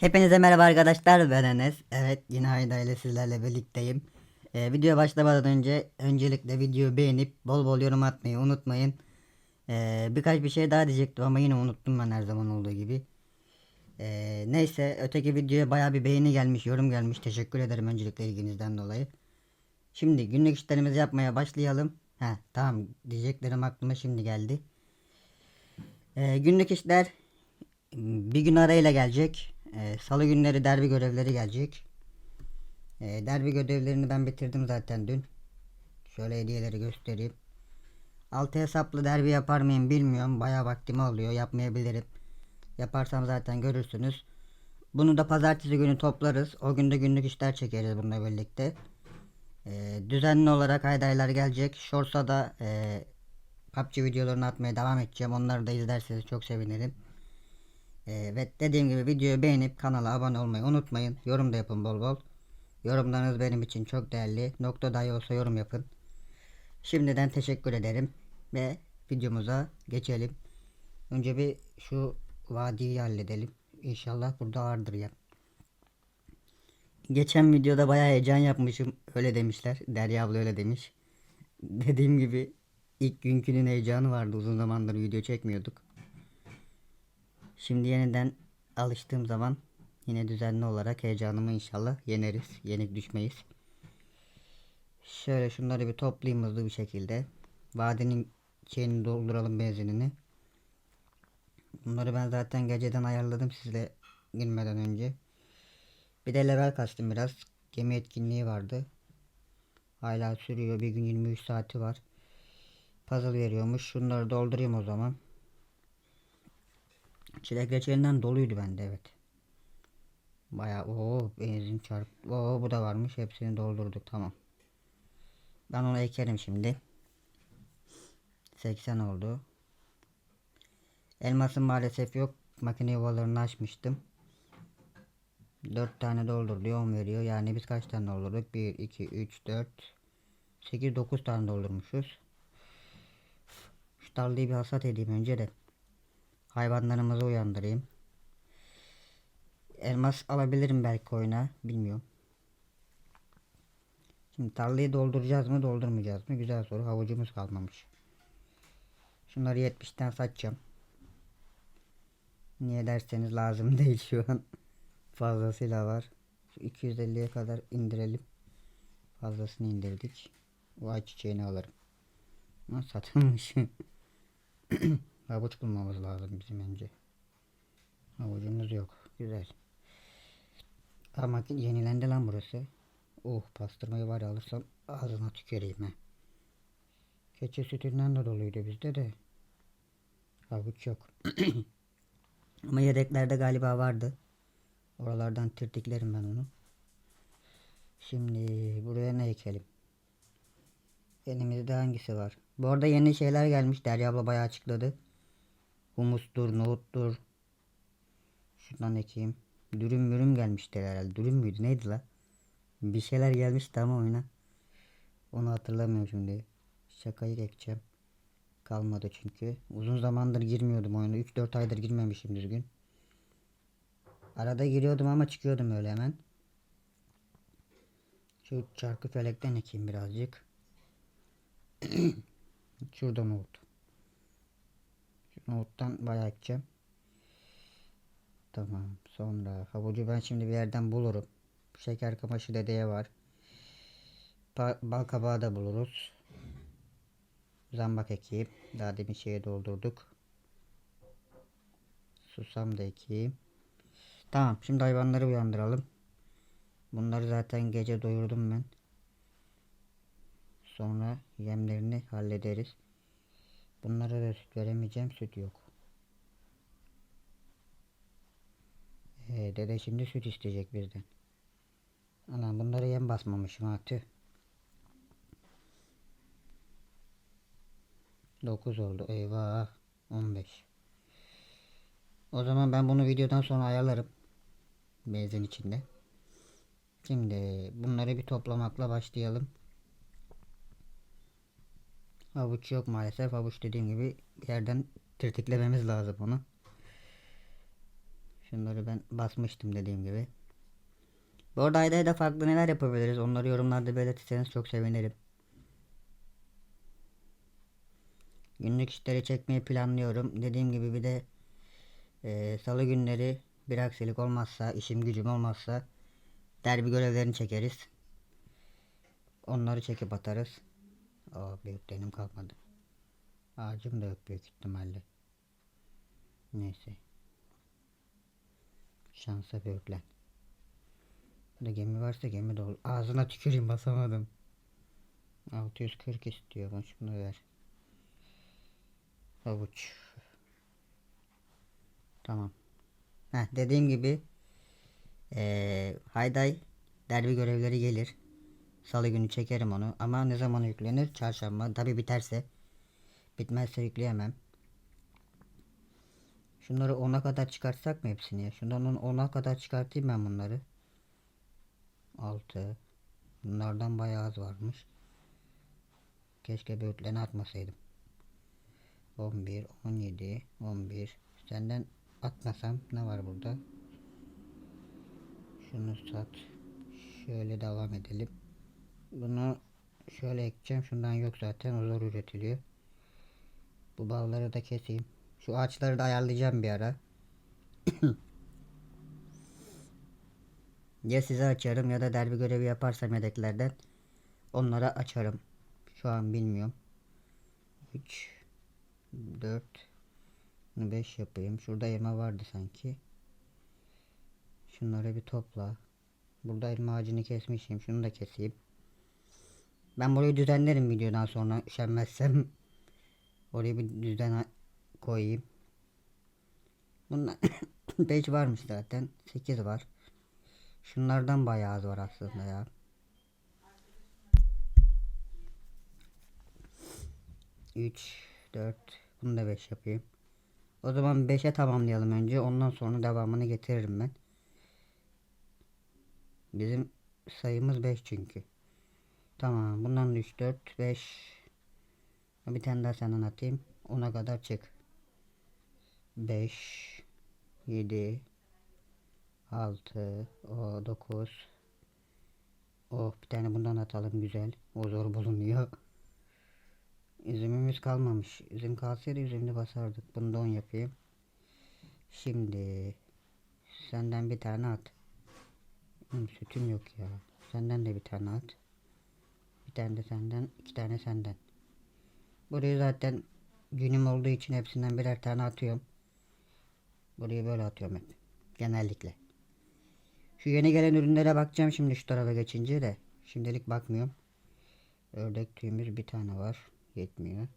Hepinize merhaba arkadaşlar ben Enes. Evet yine Hayda ile sizlerle birlikteyim. Ee, videoya başlamadan önce öncelikle videoyu beğenip bol bol yorum atmayı unutmayın. Ee, birkaç bir şey daha diyecektim ama yine unuttum ben her zaman olduğu gibi. Ee, neyse öteki videoya baya bir beğeni gelmiş yorum gelmiş. Teşekkür ederim öncelikle ilginizden dolayı. Şimdi günlük işlerimizi yapmaya başlayalım. Ha tamam diyeceklerim aklıma şimdi geldi. Ee, günlük işler bir gün arayla gelecek. Ee, Salı günleri derbi görevleri gelecek. Ee, derbi görevlerini ben bitirdim zaten dün. Şöyle hediyeleri göstereyim. Altı hesaplı derbi yapar mıyım bilmiyorum. Bayağı vaktimi alıyor. Yapmayabilirim. Yaparsam zaten görürsünüz. Bunu da pazartesi günü toplarız. O günde günlük işler çekeriz bununla birlikte. Ee, düzenli olarak haydaylar gelecek. Shorts'a da e, PUBG videolarını atmaya devam edeceğim. Onları da izlerseniz çok sevinirim. Ee, ve dediğim gibi videoyu beğenip kanala abone olmayı unutmayın. Yorum da yapın bol bol. Yorumlarınız benim için çok değerli. Nokta dahi olsa yorum yapın. Şimdiden teşekkür ederim. Ve videomuza geçelim. Önce bir şu vadiyi halledelim. İnşallah burada vardır ya. Geçen videoda bayağı heyecan yapmışım. Öyle demişler. Derya abla öyle demiş. Dediğim gibi ilk günkünün heyecanı vardı. Uzun zamandır video çekmiyorduk. Şimdi yeniden alıştığım zaman yine düzenli olarak heyecanımı inşallah yeneriz. Yenik düşmeyiz. Şöyle şunları bir toplayayım hızlı bir şekilde. Vadinin şeyini dolduralım benzinini. Bunları ben zaten geceden ayarladım sizle girmeden önce. Bir de level kastım biraz. Gemi etkinliği vardı. Hala sürüyor. Bir gün 23 saati var. Puzzle veriyormuş. Şunları doldurayım o zaman. Çilek reçelinden doluydu bende evet. Bayağı o benzin çarp. Oo bu da varmış. Hepsini doldurduk tamam. Ben onu ekerim şimdi. 80 oldu. Elmasım maalesef yok. Makine yuvalarını açmıştım. 4 tane doldur diyor 10 veriyor. Yani biz kaç tane doldurduk? 1, 2, 3, 4, 8, 9 tane doldurmuşuz. Şu tarlayı bir hasat edeyim önce de. Hayvanlarımızı uyandırayım. Elmas alabilirim belki oyuna. Bilmiyorum. Şimdi tarlayı dolduracağız mı doldurmayacağız mı? Güzel soru. Havucumuz kalmamış. Şunları 70'ten satacağım. Niye derseniz lazım değil şu an. Fazlasıyla var. Şu 250'ye kadar indirelim. Fazlasını indirdik. O ay çiçeğini alırım. Satılmış. Havuç bulmamız lazım bizim önce. Havucumuz yok. Güzel. Ama yenilendi lan burası. Oh pastırmayı var alırsam ağzına tüküreyim he. Keçi sütünden de doluydu bizde de. Havuç yok. Ama yedeklerde galiba vardı. Oralardan tirtiklerim ben onu. Şimdi buraya ne ekelim? Elimizde hangisi var? Bu arada yeni şeyler gelmiş. Derya abla bayağı açıkladı. Humustur, nohuttur. Şundan ekeyim. Dürüm mürüm gelmişti herhalde. Dürüm müydü? Neydi la? Bir şeyler gelmişti ama oyuna. Onu hatırlamıyorum şimdi. Şakayı ekeceğim. Kalmadı çünkü. Uzun zamandır girmiyordum oyuna. 3-4 aydır girmemişim düzgün. Arada giriyordum ama çıkıyordum öyle hemen. Şu çarkı felekten ekeyim birazcık. Şurada nohut. Nohuttan bayağı ekeceğim. Tamam. Sonra havucu ben şimdi bir yerden bulurum. Şeker kamaşı dedeye var. Pa bal kabağı da buluruz. Zambak ekeyim. Daha demin şeye doldurduk. Susam da ekeyim. Tamam. Şimdi hayvanları uyandıralım. Bunları zaten gece doyurdum ben. Sonra yemlerini hallederiz. Bunlara da süt veremeyeceğim. Süt yok. Ee, dede şimdi süt isteyecek bizden. Anam bunları yem basmamışım ha tüh. 9 oldu. Eyvah. 15. O zaman ben bunu videodan sonra ayarlarım. Benzin içinde. Şimdi bunları bir toplamakla başlayalım. Havuç yok maalesef. Havuç dediğim gibi yerden tirtiklememiz lazım onu. Şunları ben basmıştım dediğim gibi. Bu arada ayda ayda farklı neler yapabiliriz onları yorumlarda belirtirseniz çok sevinirim. Günlük işleri çekmeyi planlıyorum. Dediğim gibi bir de e, salı günleri bir aksilik olmazsa, işim gücüm olmazsa derbi görevlerini çekeriz. Onları çekip atarız. Aa büyüklerim kalmadı. Ağacım da yok büyük ihtimalle. Neyse. Şansa büyüklen. Burada gemi varsa gemi de olur. Ağzına tüküreyim basamadım. 640 istiyor. Bana şunu ver. Havuç. Tamam. Heh, dediğim gibi eee Hayday derbi görevleri gelir. Salı günü çekerim onu ama ne zaman yüklenir? Çarşamba. Tabi biterse. Bitmezse yükleyemem. Şunları 10'a kadar çıkartsak mı hepsini? Şundan 10'a kadar çıkartayım ben bunları. 6 Bunlardan bayağı az varmış. Keşke büyüklerini atmasaydım. 11, 17, 11. Senden atmasam ne var burada? Şunu sat. Şöyle devam edelim. Bunu şöyle ekeceğim. Şundan yok zaten. O zor üretiliyor. Bu balları da keseyim. Şu ağaçları da ayarlayacağım bir ara. ya size açarım ya da derbi görevi yaparsam yedeklerden onlara açarım. Şu an bilmiyorum. 3 4 5 yapayım. Şurada elma vardı sanki. Şunları bir topla. Burada elma ağacını kesmişim. Şunu da keseyim. Ben burayı düzenlerim videodan sonra üşenmezsem. Oraya bir düzen koyayım. Bunlar 5 varmış zaten. 8 var. Şunlardan bayağı az var aslında ya. Üç, dört, bunu da beş yapayım. O zaman 5'e tamamlayalım önce. Ondan sonra devamını getiririm ben. Bizim sayımız 5 çünkü. Tamam. Bundan 3, 4, 5. Bir tane daha senden atayım. 10'a kadar çık. 5, 7, 6, o 9. Oh bir tane bundan atalım güzel. O zor bulunuyor. Üzümümüz kalmamış. Üzüm kalsaydı üzümünü basardık. Bunu da 10 yapayım. Şimdi senden bir tane at. Benim sütüm yok ya. Senden de bir tane at. Tane de senden, iki tane senden. Burayı zaten günüm olduğu için hepsinden birer tane atıyorum. Burayı böyle atıyorum hep. Genellikle. Şu yeni gelen ürünlere bakacağım şimdi şu tarafa geçince de. Şimdilik bakmıyorum. Ördek tüyümüz bir tane var. Yetmiyor.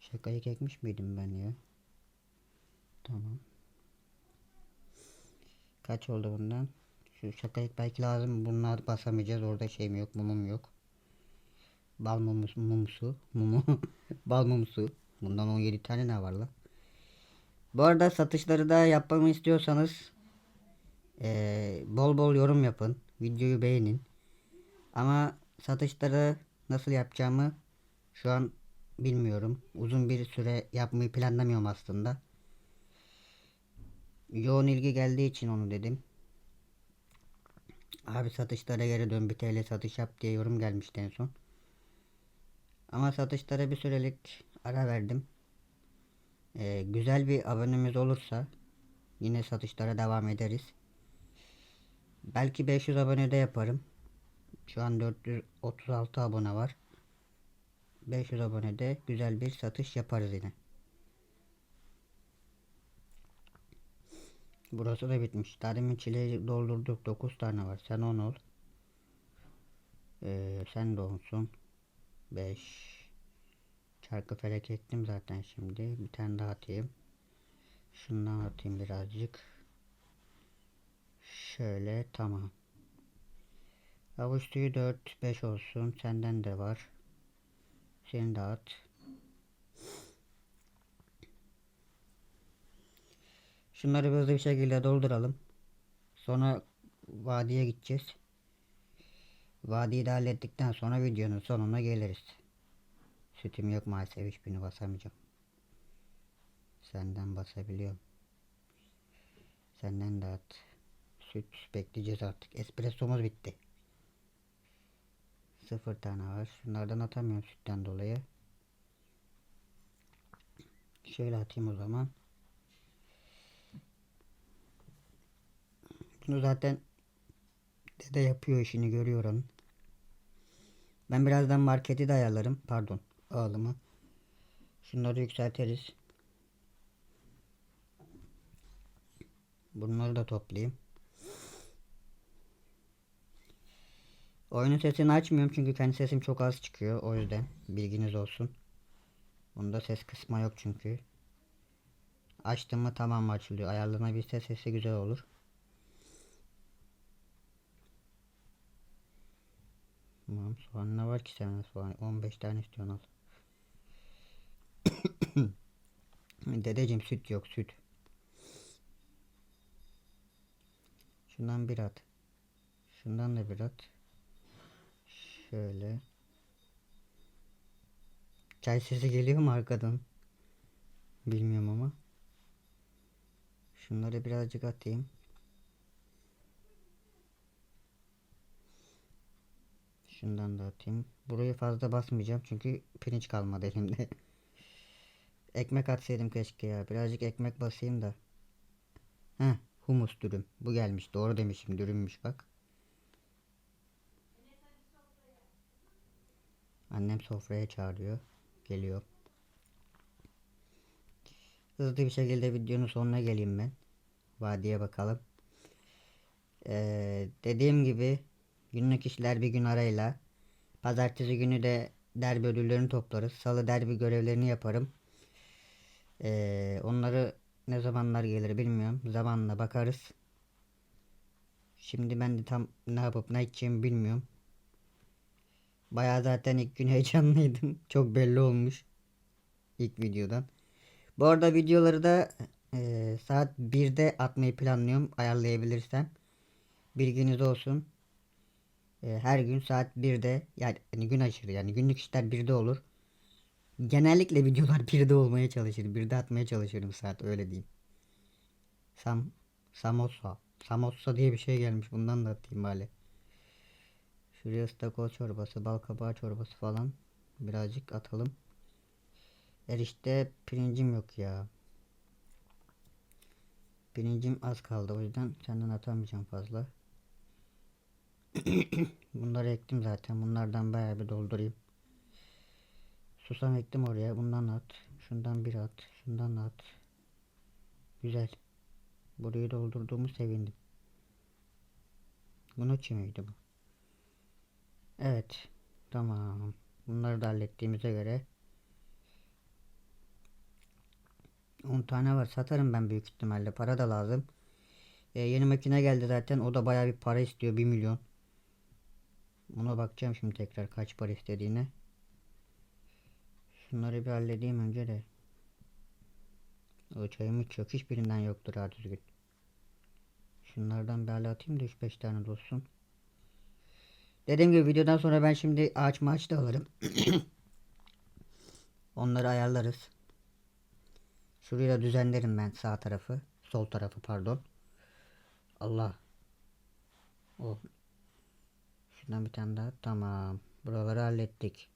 Şakayı ekmiş miydim ben ya? Tamam. Kaç oldu bundan? Şu şakayık belki lazım. Bunlar basamayacağız. Orada şeyim yok. Mumum yok. Bal mumusu. Mumsu. Mumu. Bal mumsu. Bundan 17 tane ne var lan? Bu arada satışları da yapmamı istiyorsanız eee, bol bol yorum yapın. Videoyu beğenin. Ama satışları nasıl yapacağımı şu an bilmiyorum. Uzun bir süre yapmayı planlamıyorum aslında. Yoğun ilgi geldiği için onu dedim. Abi satışlara geri dön bir TL satış yap diye yorum gelmişti en son. Ama satışlara bir sürelik ara verdim. Ee, güzel bir abonemiz olursa yine satışlara devam ederiz. Belki 500 abone de yaparım. Şu an 436 abone var. 500 abonede güzel bir satış yaparız yine. Burası da bitmiş. Daha demin doldurduk. 9 tane var. Sen 10 ol. Ee, sen de olsun. 5 Çarkı felek ettim zaten şimdi. Bir tane daha atayım. Şundan atayım birazcık. Şöyle tamam. Avuç tüyü 4-5 olsun. Senden de var. Seni de at. Şunları hızlı bir şekilde dolduralım. Sonra vadiye gideceğiz. Vadiyi de hallettikten sonra videonun sonuna geliriz. Sütüm yok maalesef hiçbirini basamayacağım. Senden basabiliyorum. Senden de at. Süt bekleyeceğiz artık. Espressomuz bitti. Sıfır tane var. Şunlardan atamıyorum sütten dolayı. Şöyle atayım o zaman. Bunu zaten dede yapıyor işini görüyorum. Ben birazdan marketi de ayarlarım. Pardon. Ağlımı. Şunları yükseltiriz. Bunları da toplayayım. Oyunun sesini açmıyorum çünkü kendi sesim çok az çıkıyor. O yüzden bilginiz olsun. Bunda ses kısma yok çünkü. Açtım mı tamam açılıyor. Ayarlanabilse sesi güzel olur. Tamam soğan ne var ki senin soğan? 15 tane istiyorsun al. Dedeciğim süt yok süt. Şundan bir at. Şundan da bir at. Şöyle. Çay sesi geliyor mu arkadan? Bilmiyorum ama. Şunları birazcık atayım. Şundan da atayım. Burayı fazla basmayacağım çünkü pirinç kalmadı elimde. ekmek atsaydım keşke ya. Birazcık ekmek basayım da. Heh, humus dürüm. Bu gelmiş. Doğru demişim. Dürümmüş bak. Annem sofraya çağırıyor. Geliyor. Hızlı bir şekilde videonun sonuna geleyim ben. Vadiye bakalım. Ee, dediğim gibi günlük işler bir gün arayla. Pazartesi günü de derbi ödüllerini toplarız. Salı derbi görevlerini yaparım. Ee, onları ne zamanlar gelir bilmiyorum. Zamanla bakarız. Şimdi ben de tam ne yapıp ne edeceğimi bilmiyorum. Bayağı zaten ilk gün heyecanlıydım. Çok belli olmuş. ilk videodan. Bu arada videoları da e, saat 1'de atmayı planlıyorum. Ayarlayabilirsem. Bilginiz olsun. E, her gün saat 1'de yani, yani gün aşırı yani günlük işler 1'de olur. Genellikle videolar 1'de olmaya çalışır. 1'de atmaya çalışırım saat öyle diyeyim. Sam Samosa. Samosa diye bir şey gelmiş. Bundan da atayım bari. Şuraya ıstakoz çorbası, bal kabağı çorbası falan birazcık atalım. Erişte pirincim yok ya. Pirincim az kaldı o yüzden senden atamayacağım fazla. Bunları ektim zaten. Bunlardan bayağı bir doldurayım. Susam ektim oraya. Bundan at. Şundan bir at. Şundan at. Güzel. Burayı doldurduğumu sevindim. Bunu miydi bu? Evet. Tamam. Bunları da hallettiğimize göre 10 tane var. Satarım ben büyük ihtimalle. Para da lazım. E, yeni makine geldi zaten. O da baya bir para istiyor. 1 milyon. Buna bakacağım şimdi tekrar kaç para istediğine. Şunları bir halledeyim önce de. O çayım hiç. Hiçbirinden yoktur ha düzgün. Şunlardan bir hale atayım da 3-5 tane dolsun. Dediğim gibi videodan sonra ben şimdi ağaç maç da alırım. Onları ayarlarız. Şurayı da düzenlerim ben sağ tarafı. Sol tarafı pardon. Allah. O. Şuradan bir tane daha. Tamam. Buraları hallettik.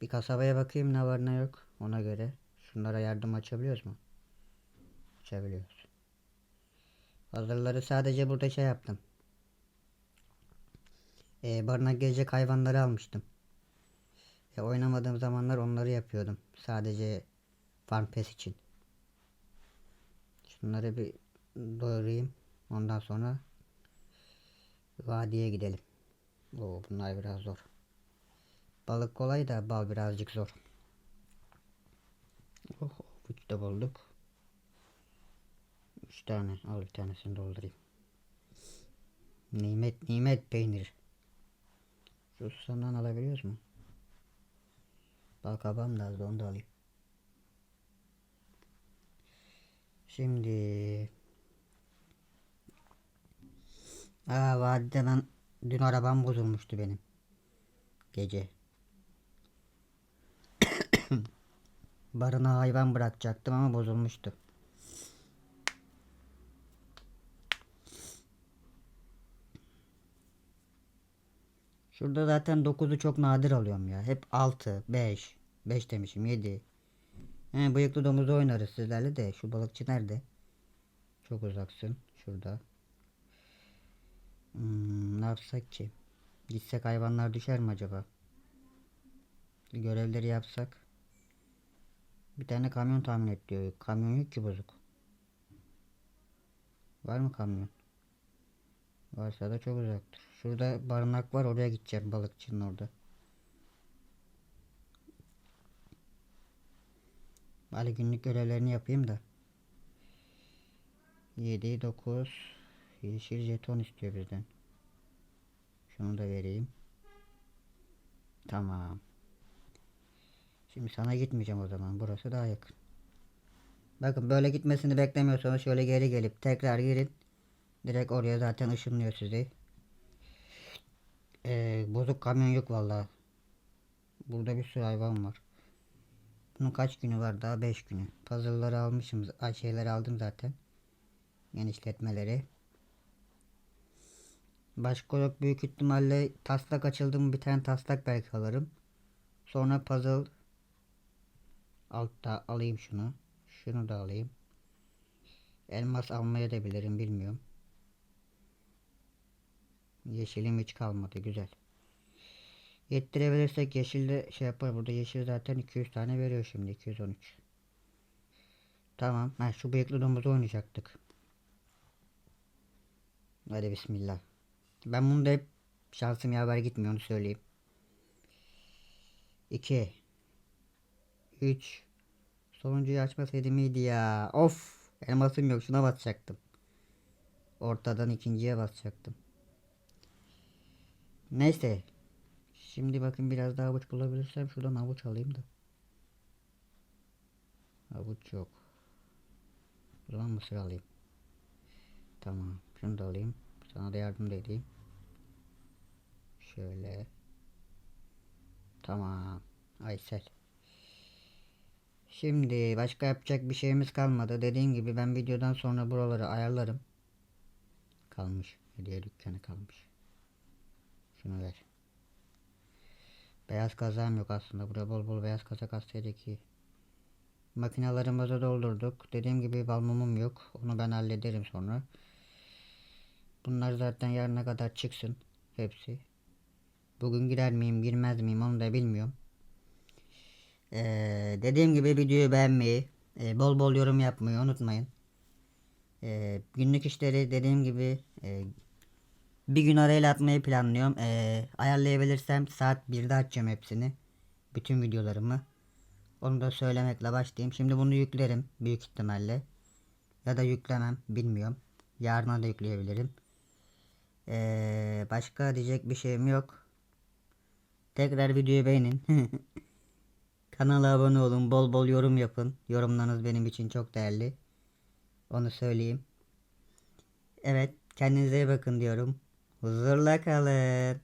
Bir kasabaya bakayım ne var ne yok. Ona göre. Şunlara yardım açabiliyoruz mu? Açabiliyoruz. Hazırları sadece burada şey yaptım. Ee, barınak gelecek hayvanları almıştım. E, oynamadığım zamanlar onları yapıyordum. Sadece Farm Pass için. Şunları bir doğrayayım. Ondan sonra vadiye gidelim. Oo, bunlar biraz zor. Balık kolay da bal birazcık zor. Oh, üç de bulduk. Üç tane. Al bir tanesini doldurayım. Nimet nimet peynir. Şu susamdan alabiliyoruz mu? Bal kabağım da onu da alayım. Şimdi Aa vadide Dün arabam bozulmuştu benim. Gece. Barına hayvan bırakacaktım ama bozulmuştu. Şurada zaten 9'u çok nadir alıyorum ya. Hep 6, 5, 5 demişim 7. He, bıyıklı domuzda oynarız sizlerle de. Şu balıkçı nerede? Çok uzaksın. Şurada. Hmm, ne yapsak ki? Gitsek hayvanlar düşer mi acaba? Görevleri yapsak. Bir tane kamyon tahmin et diyor. Kamyon yok ki bozuk. Var mı kamyon? Varsa da çok uzaktır. Şurada barınak var oraya gideceğim balıkçının orada. Bari günlük görevlerini yapayım da. 7 9 yeşil jeton istiyor bizden. Şunu da vereyim. Tamam. Şimdi sana gitmeyeceğim o zaman. Burası daha yakın. Bakın böyle gitmesini beklemiyorsanız şöyle geri gelip tekrar girin. Direkt oraya zaten ışınlıyor sizi. Ee, bozuk kamyon yok vallahi. Burada bir sürü hayvan var. Bunun kaç günü var daha 5 günü. Puzzle'ları almışım. Ay şeyleri aldım zaten. Genişletmeleri. Başka yok büyük ihtimalle taslak açıldı mı bir tane taslak belki alırım. Sonra puzzle altta alayım şunu. Şunu da alayım. Elmas almaya da bilirim bilmiyorum. Yeşilim hiç kalmadı güzel. Yettirebilirsek yeşilde şey yapar. Burada yeşil zaten 200 tane veriyor şimdi 213. Tamam. Ha, şu bıyıklı domuzu oynayacaktık. Hadi bismillah. Ben bunu da hep şansım yaver gitmiyor onu söyleyeyim. 2 3 Sonuncuyu açmasaydım iyiydi ya. Of! Elmasım yok şuna basacaktım. Ortadan ikinciye basacaktım. Neyse. Şimdi bakın biraz daha avuç bulabilirsem şuradan avuç alayım da. Avuç yok. O zaman mısır alayım. Tamam. Şunu da alayım. Sana da yardım da edeyim. Şöyle. Tamam. Aysel. Şimdi başka yapacak bir şeyimiz kalmadı. Dediğim gibi ben videodan sonra buraları ayarlarım. Kalmış. Hediye dükkanı kalmış. Şunu ver. Beyaz kazağım yok aslında. Burada bol bol beyaz kazak atsaydık iyi. Makinalarımızı doldurduk. Dediğim gibi balmumum yok. Onu ben hallederim sonra. Bunlar zaten yarına kadar çıksın. Hepsi. Bugün girer miyim girmez miyim onu da bilmiyorum. Ee, dediğim gibi videoyu beğenmeyi, e, bol bol yorum yapmayı unutmayın. Ee, günlük işleri dediğim gibi e, bir gün arayla atmayı planlıyorum. Ee, ayarlayabilirsem saat 1'de açacağım hepsini. Bütün videolarımı. Onu da söylemekle başlayayım. Şimdi bunu yüklerim büyük ihtimalle. Ya da yüklemem bilmiyorum. Yarına da yükleyebilirim. Ee, başka diyecek bir şeyim yok. Tekrar videoyu beğenin. Kanala abone olun. Bol bol yorum yapın. Yorumlarınız benim için çok değerli. Onu söyleyeyim. Evet. Kendinize iyi bakın diyorum. Huzurla kalın.